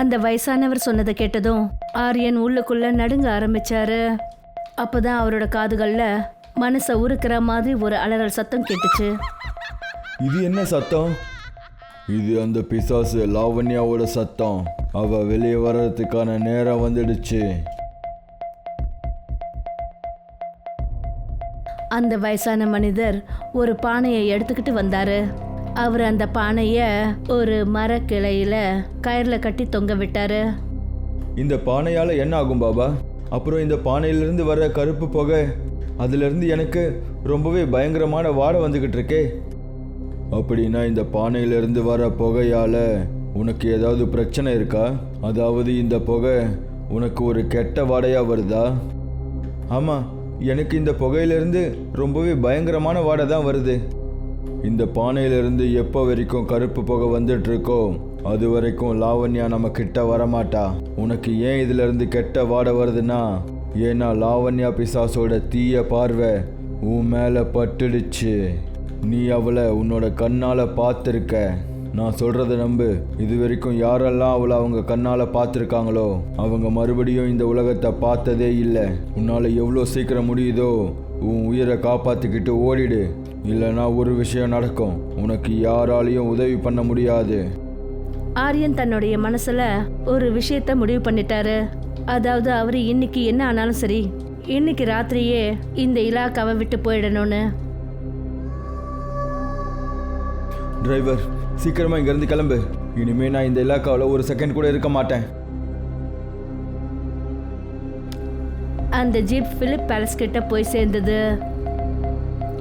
அந்த வயசானவர் சொன்னதை கேட்டதும் ஆரியன் உள்ளுக்குள்ள நடுங்க ஆரம்பிச்சாரு. அப்பதான் அவரோட காதுகள்ல மனசை உருக்குற மாதிரி ஒரு அலறல் சத்தம் கேட்டுச்சு. இது என்ன சத்தம்? இது அந்த பிசாசு லாவண்யாவோட சத்தம். அவ வெளியே வர்றதுக்கான நேரம் வந்துடுச்சு. அந்த வயசான மனிதர் ஒரு பானையை எடுத்துக்கிட்டு வந்தாரு. அவர் அந்த பானைய ஒரு மரக்கிளையில கயிறுல கட்டி தொங்க விட்டாரு. இந்த பானையால என்ன ஆகும் பாபா? அப்புறம் இந்த பானையிலிருந்து வர கருப்பு புகை அதிலிருந்து எனக்கு ரொம்பவே பயங்கரமான வாடை வந்துகிட்டு இருக்கே. அப்படின்னா இந்த பானையிலிருந்து வர புகையால உனக்கு ஏதாவது பிரச்சனை இருக்கா? அதாவது இந்த புகை உனக்கு ஒரு கெட்ட வாடையா வருதா? ஆமாம் எனக்கு இந்த புகையிலிருந்து ரொம்பவே பயங்கரமான வாடை தான் வருது. இந்த பானையிலிருந்து எப்போ வரைக்கும் கருப்பு புகை வந்துட்டு இருக்கோ அது வரைக்கும் லாவண்யா நம்ம கிட்ட வரமாட்டா. உனக்கு ஏன் இதுல இருந்து கெட்ட வாட வருதுன்னா? ஏன்னா லாவண்யா பிசாசோட தீய பார்வை உன் மேல பட்டுடுச்சு. நீ அவளை உன்னோட கண்ணால பார்த்துருக்க. நான் சொல்றத நம்பு. இது வரைக்கும் யாரெல்லாம் அவளை அவங்க கண்ணால பார்த்துருக்காங்களோ அவங்க மறுபடியும் இந்த உலகத்தை பார்த்ததே இல்லை. உன்னால எவ்வளோ சீக்கிரம் முடியுதோ உன் உயிரை காப்பாத்திக்கிட்டு ஓடிடு. இல்லைன்னா ஒரு விஷயம் நடக்கும். உனக்கு யாராலையும் உதவி பண்ண முடியாது. ஆரியன் தன்னுடைய மனசுல ஒரு விஷயத்த முடிவு பண்ணிட்டாரு. அதாவது அவர் இன்னைக்கு என்ன ஆனாலும் சரி இன்னைக்கு ராத்திரியே இந்த இலாக்காவை விட்டு போயிடணும்னு. டிரைவர் சீக்கிரமா இங்கேருந்து கிளம்பு. இனிமே நான் இந்த இலாக்காவில் ஒரு செகண்ட் கூட இருக்க மாட்டேன். அந்த ஜீப் பிலிப் பேலஸ் கிட்ட போய் சேர்ந்தது.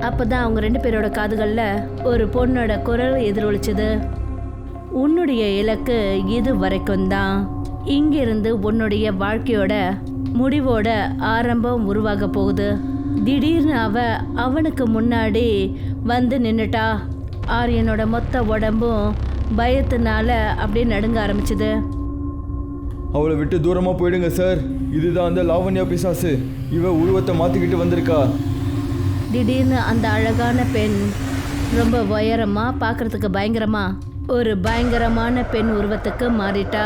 அப்பதான் அவங்க ரெண்டு பேரோட காதுகள்ல ஒரு பொண்ணோட குரல் எதிரொலிச்சது. உன்னுடைய இலக்கு இது வரைக்கும் தான். இங்கிருந்து உன்னுடைய வாழ்க்கையோட முடிவோட ஆரம்பம் உருவாக போகுது. திடீர்னு அவ அவனுக்கு முன்னாடி வந்து நின்னுட்டா. ஆரியனோட மொத்த உடம்பும் பயத்தினால அப்படியே நடுங்க ஆரம்பிச்சது. அவளை விட்டு தூரமாக போயிடுங்க சார். இதுதான் அந்த லாவண்யா பிசாசு. இவ உருவத்தை மாற்றிக்கிட்டு வந்திருக்கா. திடீர்னு அந்த அழகான பெண் ரொம்ப உயரமா பார்க்கறதுக்கு பயங்கரமா ஒரு பயங்கரமான பெண் உருவத்துக்கு மாறிட்டா.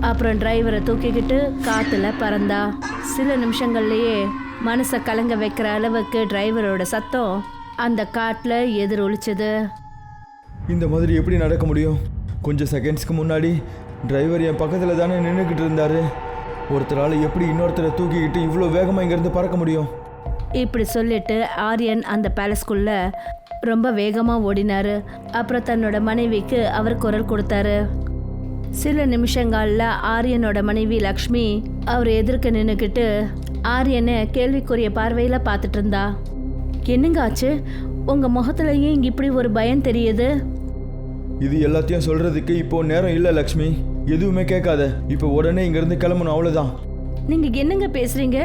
அப்புறம் டிரைவரை தூக்கிக்கிட்டு காத்துல பறந்தா. சில நிமிஷங்கள்லயே மனசை கலங்க வைக்கிற அளவுக்கு டிரைவரோட சத்தம் அந்த காட்டில் எதிர் ஒழிச்சது இந்த மாதிரி எப்படி நடக்க முடியும்? கொஞ்சம் செகண்ட்ஸ்க்கு முன்னாடி டிரைவர் என் பக்கத்தில் தானே நின்றுக்கிட்டு இருந்தாரு. ஒருத்தரால் எப்படி இன்னொருத்தரை தூக்கிக்கிட்டு இவ்வளோ வேகமாக இங்கேருந்து பறக்க முடியும்? இப்படி சொல்லிட்டு ஆரியன் அந்த பேலஸ்குள்ள ரொம்ப வேகமா ஓடினாரு. அப்புறம் தன்னோட மனைவிக்கு அவர் குரல் கொடுத்தாரு. சில நிமிஷங்கள்ல ஆரியனோட மனைவி லக்ஷ்மி அவர் எதிர்க்க நின்றுக்கிட்டு ஆரியனை கேள்விக்குரிய பார்வையில பார்த்துட்டு இருந்தா. என்னங்க ஆச்சு? உங்க முகத்துல ஏன் இங்க இப்படி ஒரு பயம் தெரியுது? இது எல்லாத்தையும் சொல்கிறதுக்கு இப்போ நேரம் இல்லை லக்ஷ்மி. எதுவுமே கேட்காத. இப்போ உடனே இங்கேருந்து கிளம்பணும் அவ்வளோதான் நீங்க என்னங்க பேசுறீங்க?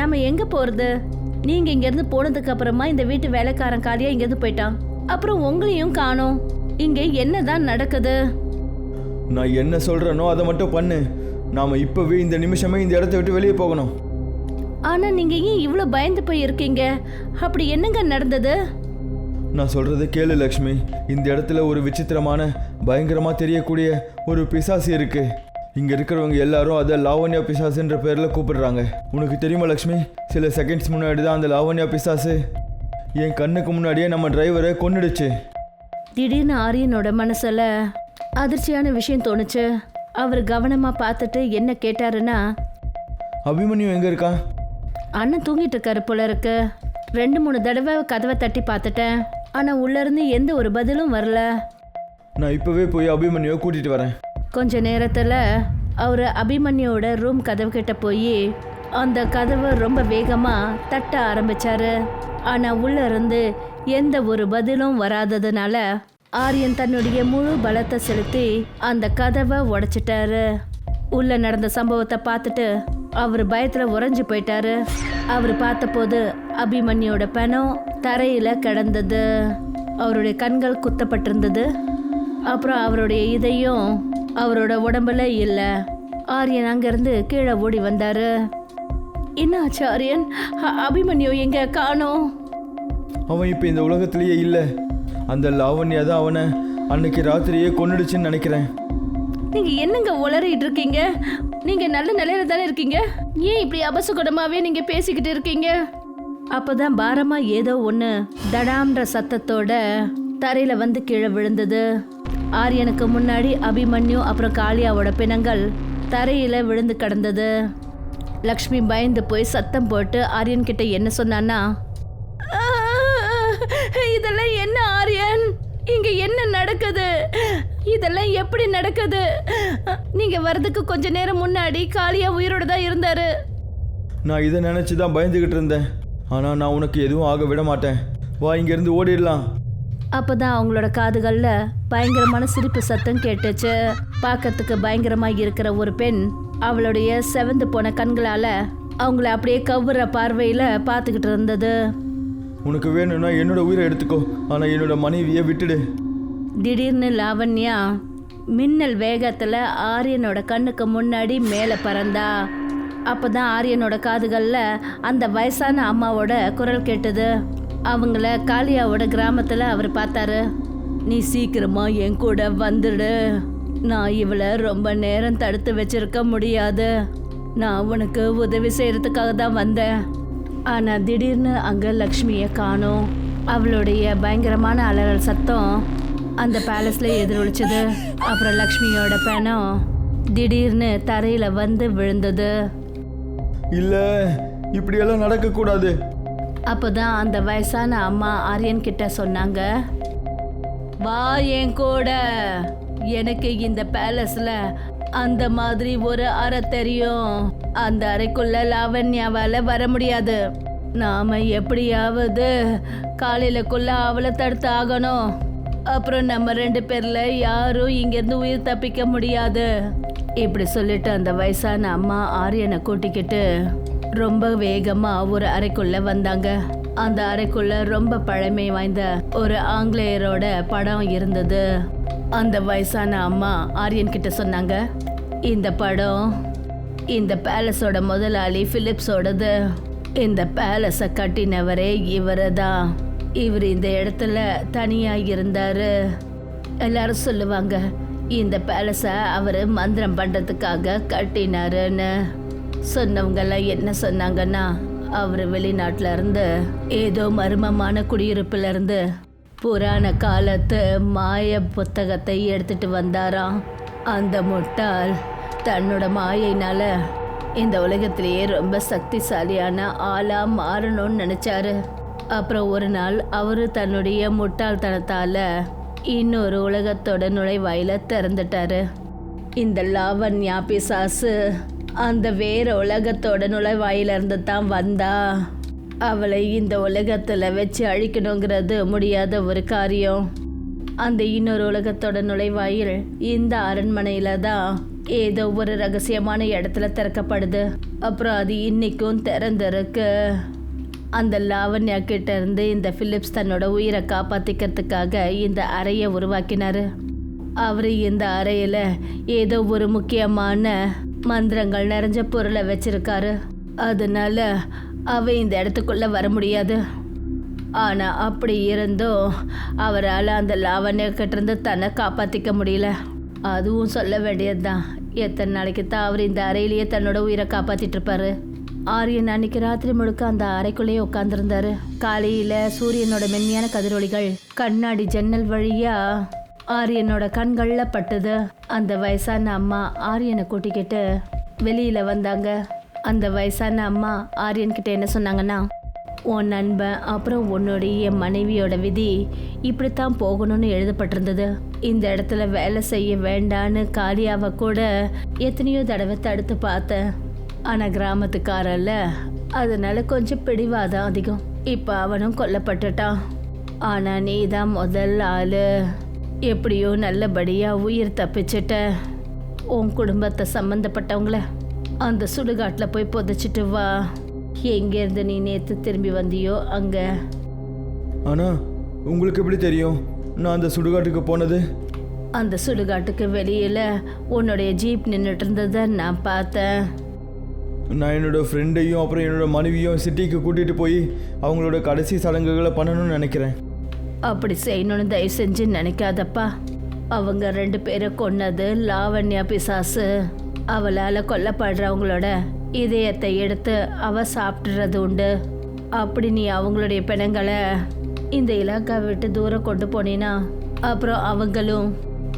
நம்ம எங்க போறது? நீங்க இங்க இருந்து போனதுக்கு அப்புறமா இந்த வீட்டு வேலைக்காரன் காலியா இங்க இருந்து போயிட்டான். அப்புறம் உங்களையும் காணோம். இங்க என்னதான் நடக்குது? நான் என்ன சொல்கிறேனோ அதை மட்டும் பண்ணு. நாம் இப்போவே இந்த நிமிஷமே இந்த இடத்த விட்டு வெளியே போகணும். ஆனா நீங்க ஏன் இவ்ளோ பயந்து போய் இருக்கீங்க அப்படி என்னங்க நடந்தது? நான் சொல்கிறத கேளு லக்ஷ்மி. இந்த இடத்துல ஒரு விசித்திரமான பயங்கரமாக தெரியக்கூடிய ஒரு பிசாசு இருக்கு. இங்கே இருக்கிறவங்க எல்லாரும் அதை லாவண்யா பிசாசுன்ற பேரில் கூப்பிடுறாங்க. உனக்கு தெரியுமா லக்ஷ்மி? சில செகண்ட்ஸ் முன்னாடி தான் அந்த லாவண்யா பிசாசு என் கண்ணுக்கு முன்னாடியே நம்ம டிரைவரை கொன்னுடுச்சு. திடீர்னு ஆரியனோட மனசுல அதிர்ச்சியான விஷயம் தோணுச்சு. அவர் கவனமா பார்த்துட்டு என்ன கேட்டாருன்னா அபிமன்யு எங்கே இருக்கான் அண்ணன் தூங்கிட்டு இருக்காரு போல இருக்கு. ரெண்டு மூணு தடவை கதவை தட்டி பார்த்துட்டேன். ஆனா உள்ள இருந்து எந்த ஒரு பதிலும் வரல. நான் இப்போவே போய் அபிமன்யுவை கூட்டிகிட்டு வரேன். கொஞ்ச நேரத்துல அவர் அபிமன்யோட ரூம் கதவு கிட்ட போய் அந்த கதவை ரொம்ப வேகமா தட்ட ஆரம்பிச்சாரு. ஆனா உள்ள இருந்து எந்த ஒரு பதிலும் வராததுனால ஆரியன் தன்னுடைய முழு பலத்தை செலுத்தி அந்த கதவை உடைச்சிட்டாரு. உள்ள நடந்த சம்பவத்தை பார்த்துட்டு அவர் பயத்துல உறைஞ்சு போயிட்டாரு. அவர் பார்த்தபோது அபிமன்யோட பணம் தரையில கிடந்தது. அவருடைய கண்கள் குத்தப்பட்டிருந்தது. அப்புறம் அவருடைய இதயம் அவரோட உடம்புல இல்லை. ஆரியன் அங்கிருந்து கீழே ஓடி வந்தாரு. என்ன ஆச்சு ஆரியன்? அபிமன்யு எங்க காணோம் அவன் இப்போ இந்த உலகத்திலேயே இல்லை. அந்த லாவண்யா தான் அவனை அன்னைக்கு ராத்திரியே கொன்னுடுச்சுன்னு நினைக்கிறேன். நீங்க என்னங்க உளறிட்டு இருக்கீங்க? நீங்க நல்ல நிலையில தானே இருக்கீங்க? ஏன் இப்படி அபசகுணமாவே நீங்க பேசிக்கிட்டு இருக்கீங்க? அப்பதான் பாரமா ஏதோ ஒண்ணு தடாம்ன்ற சத்தத்தோட தரையில வந்து கீழே விழுந்தது. ஆரியனுக்கு முன்னாடி அபிமன்யு அப்புறம் காளியாவோட பிணங்கள் தரையில விழுந்து கிடந்தது. லக்ஷ்மி பயந்து போய் சத்தம் போட்டு ஆரியன் கிட்ட என்ன சொன்னான்னா இதெல்லாம் என்ன ஆரியன்? இங்க என்ன நடக்குது? இதெல்லாம் எப்படி நடக்குது? நீங்க வர்றதுக்கு கொஞ்ச நேரம் முன்னாடி காளியா உயிரோட தான் இருந்தாரு. நான் இதை நினச்சி தான் பயந்துக்கிட்டு இருந்தேன். ஆனால் நான் உனக்கு எதுவும் ஆக விட மாட்டேன். வா இங்கேருந்து ஓடிடலாம். அப்பதான் அவங்களோட காதுகள்ல பயங்கரமான சிரிப்பு சத்தம் கேட்டுச்சு. பார்க்கறதுக்கு பயங்கரமா இருக்கிற ஒரு பெண் அவளுடைய செவந்து போன கண்களால அவங்கள அப்படியே கவ்வுற பார்வையில பார்த்துக்கிட்டு இருந்தது. உனக்கு வேணும்னா என்னோட உயிரை எடுத்துக்கோ. ஆனால் என்னோட மனைவியை விட்டுடு. திடீர்னு லாவண்யா மின்னல் வேகத்துல ஆரியனோட கண்ணுக்கு முன்னாடி மேலே பறந்தா. அப்போ தான் ஆரியனோட காதுகளில் அந்த வயசான அம்மாவோட குரல் கேட்டது. அவங்கள காளியாவோட கிராமத்தில் அவர் பார்த்தாரு. நீ சீக்கிரமா என் கூட வந்துடு நான் இவளை ரொம்ப நேரம் தடுத்து வச்சிருக்க முடியாது. நான் உனக்கு உதவி செய்கிறதுக்காக தான் வந்தேன். ஆனால் திடீர்னு அங்கே லக்ஷ்மியை காணோம். அவளுடைய பயங்கரமான அலறல் சத்தம் அந்த பேலஸில் எதிரொலிச்சது. அப்புறம் லக்ஷ்மியோட பணம் திடீர்னு தரையில் வந்து விழுந்தது. இல்லை இப்படியெல்லாம் நடக்கக்கூடாது. அப்பதான் அந்த வயசான அம்மா ஆரியன் கிட்ட சொன்னாங்க வா என் கூட. எனக்கு இந்த பேலஸ்ல அந்த மாதிரி ஒரு அறை தெரியும். அந்த அறைக்குள்ள லாவண்யாவால வர முடியாது. நாம எப்படியாவது காலையிலக்குள்ள அவளை தடுத்து ஆகணும். அப்புறம் நம்ம ரெண்டு பேர்ல யாரும் இங்கேருந்து உயிர் தப்பிக்க முடியாது. இப்படி சொல்லிட்டு அந்த வயசான அம்மா ஆரியனை கூட்டிக்கிட்டு ரொம்ப வேகமா ஒரு அறைக்குள்ள வந்தாங்க. அந்த அறைக்குள்ள ரொம்ப பழமை வாய்ந்த ஒரு ஆங்கிலேயரோட படம் இருந்தது. அந்த வயசான அம்மா ஆரியன் கிட்ட சொன்னாங்க இந்த படம் இந்த பேலஸோட முதலாளி பிலிப்ஸோடது. இந்த பேலஸை கட்டினவரே இவரு தான் இவர் இந்த இடத்துல தனியா இருந்தாரு. எல்லாரும் சொல்லுவாங்க இந்த பேலஸை அவர் மந்திரம் பண்ணுறதுக்காக கட்டினாருன்னு. சொன்னவங்கெல்லாம் என்ன சொன்னாங்கன்னா அவர் வெளிநாட்டில் இருந்து ஏதோ மர்மமான குடியிருப்பிலிருந்து புராண காலத்து மாய புத்தகத்தை எடுத்துட்டு வந்தாராம். அந்த முட்டால் தன்னோட மாயினால் இந்த உலகத்திலேயே ரொம்ப சக்திசாலியான ஆளாக மாறணும்னு நினச்சாரு. அப்புறம் ஒரு நாள் அவர் தன்னுடைய முட்டாள்தனத்தால் இன்னொரு உலகத்தோட நுழைவாயில திறந்துட்டாரு. இந்த லாவண்யா பிசாசு அந்த வேற உலகத்தோட நுழைவாயில இருந்து தான் வந்தா. அவளை இந்த உலகத்தில் வச்சு அழிக்கணுங்கிறது முடியாத ஒரு காரியம். அந்த இன்னொரு உலகத்தோட நுழைவாயில் இந்த அரண்மனையில தான் ஏதோ ஒரு ரகசியமான இடத்துல திறக்கப்படுது. அப்புறம் அது இன்னைக்கும் திறந்திருக்கு. அந்த லாவண்யா கிட்ட இருந்து இந்த பிலிப்ஸ் தன்னோட உயிரை காப்பாத்திக்கிறதுக்காக இந்த அறையை உருவாக்கினாரு. அவர் இந்த அறையில ஏதோ ஒரு முக்கியமான மந்திரங்கள் நிறைஞ்ச பொருளை வச்சிருக்காரு. அதனால அவ இந்த இடத்துக்குள்ள வர முடியாது. ஆனால் அப்படி இருந்தும் அவரால் அந்த லாவண்ய கிட்டேருந்து தன்னை காப்பாற்றிக்க முடியல. அதுவும் சொல்ல வேண்டியதுதான். எத்தனை நாளைக்கு தான் அவர் இந்த அறையிலேயே தன்னோட உயிரை காப்பாற்றிட்டு இருப்பாரு. ஆரியன் அன்னைக்கு ராத்திரி முழுக்க அந்த அறைக்குள்ளேயே உட்காந்துருந்தாரு காலையில சூரியனோட மென்மையான கதிரொலிகள் கண்ணாடி ஜன்னல் வழியா ஆரியனோட கண்கள்ல பட்டது. அந்த வயசான அம்மா ஆரியனை கூட்டிக்கிட்டு வெளியில வந்தாங்க. அந்த வயசான அம்மா ஆரியன் கிட்ட என்ன சொன்னாங்கன்னா உன் நண்பன் அப்புறம் உன்னுடைய மனைவியோட விதி இப்படித்தான் போகணும்னு எழுதப்பட்டிருந்தது. இந்த இடத்துல வேலை செய்ய வேண்டான்னு காளியாவை கூட எத்தனையோ தடவை தடுத்து பார்த்தேன். ஆனால் கிராமத்துக்காரல்ல அதனால கொஞ்சம் பிடிவாதம் அதிகம். இப்போ அவனும் கொல்லப்பட்டுட்டான் ஆனால் நீ தான் முதல் ஆளு. எப்படியோ நல்லபடியாக உயிர் தப்பிச்சிட்ட. உன் குடும்பத்தை சம்மந்தப்பட்டவங்கள அந்த சுடுகாட்டில் போய் புதைச்சிட்டு வா. எங்கேருந்து நீ நேற்று திரும்பி வந்தியோ அங்கே? ஆனால் உங்களுக்கு எப்படி தெரியும்? நான் அந்த சுடுகாட்டுக்கு போனது? அந்த சுடுகாட்டுக்கு வெளியில் உன்னுடைய ஜீப் நின்றுட்டு இருந்ததை நான் பார்த்தேன். நான் என்னோடய ஃப்ரெண்டையும் அப்புறம் என்னோட மனைவியும் சிட்டிக்கு கூட்டிகிட்டு போய் அவங்களோட கடைசி சடங்குகளை பண்ணணும்னு நினைக்கிறேன். அப்படி செய்யணும்னு தயவு செஞ்சு நினைக்காதப்பா. அவங்க ரெண்டு பேரை கொன்னது லாவண்யா பிசாசு. அவளால் கொல்லப்படுறவங்களோட இதயத்தை எடுத்து அவ சாப்பிட்றது உண்டு. அப்படி நீ அவங்களுடைய பிணங்களை இந்த இலாக்கா விட்டு தூரம் கொண்டு போனீன்னா அப்புறம் அவங்களும்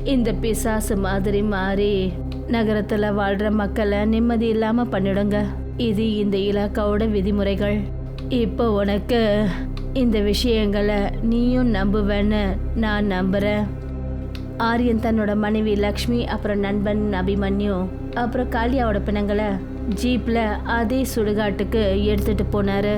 இந்த பிசாசு மாதிரி மாறி நகரத்துல வாழ்ற மக்களை நிம்மதி இல்லாம பண்ணிடுங்க. இது இந்த இலாக்காவோட விதிமுறைகள். இப்போ உனக்கு இந்த விஷயங்களை நீயும் நம்புவேன்னு நான் நம்புறேன். ஆரியன் தன்னோட மனைவி லக்ஷ்மி அப்புறம் நண்பன் அபிமன்யு அப்புறம் காளியாவோட பிணங்களை ஜீப்பில் அதே சுடுகாட்டுக்கு எடுத்துட்டு போனார்.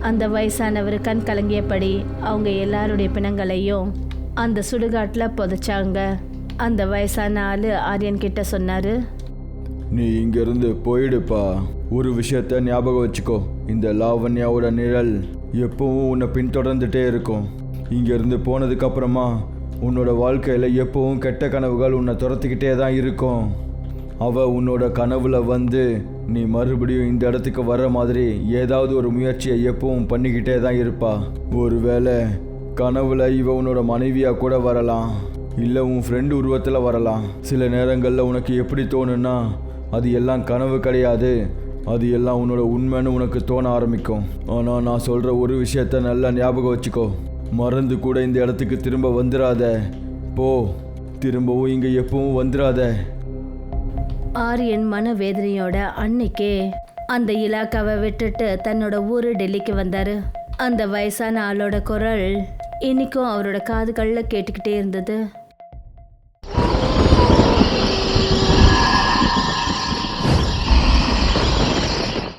அந்த வயசானவர் கண் கலங்கியபடி அவங்க எல்லாருடைய பிணங்களையும் அந்த சுடுகாட்டில் புதைச்சாங்க. அந்த வயசான ஆளு ஆரியன் கிட்ட சொன்னாரு. நீ இங்கிருந்து போயிடுப்பா. ஒரு விஷயத்த ஞாபகம் வச்சுக்கோ. இந்த லாவண்யாவோட நிழல் எப்பவும் உன்னை பின்தொடர்ந்துட்டே இருக்கும். இங்கிருந்து போனதுக்கு அப்புறமா உன்னோட வாழ்க்கையில் எப்பவும் கெட்ட கனவுகள் உன்னை துரத்திக்கிட்டே தான் இருக்கும். அவ உன்னோட கனவுல வந்து நீ மறுபடியும் இந்த இடத்துக்கு வர்ற மாதிரி ஏதாவது ஒரு முயற்சியை எப்பவும் பண்ணிக்கிட்டே தான் இருப்பா. ஒருவேளை கனவுல இவ உன்னோட மனைவியா கூட வரலாம். இல்லை உன் ஃப்ரெண்டு உருவத்தில் வரலாம். சில நேரங்களில் உனக்கு எப்படி தோணுன்னா அது எல்லாம் கனவு கிடையாது. அது எல்லாம் உன்னோட உண்மைன்னு உனக்கு தோண ஆரம்பிக்கும். ஆனால் நான் சொல்கிற ஒரு விஷயத்த நல்லா ஞாபகம் வச்சுக்கோ. மறந்து கூட இந்த இடத்துக்கு திரும்ப வந்துடாத போ. திரும்பவும் இங்கே எப்பவும் வந்துடாத ஆரியன் மனவேதனையோட அன்னைக்கே அந்த இலாக்காவை விட்டுட்டு தன்னோட ஊர் டெல்லிக்கு வந்தார். அந்த வயசான ஆளோட குரல் இன்னைக்கும் அவரோட காதுகளில் கேட்டுக்கிட்டே இருந்தது.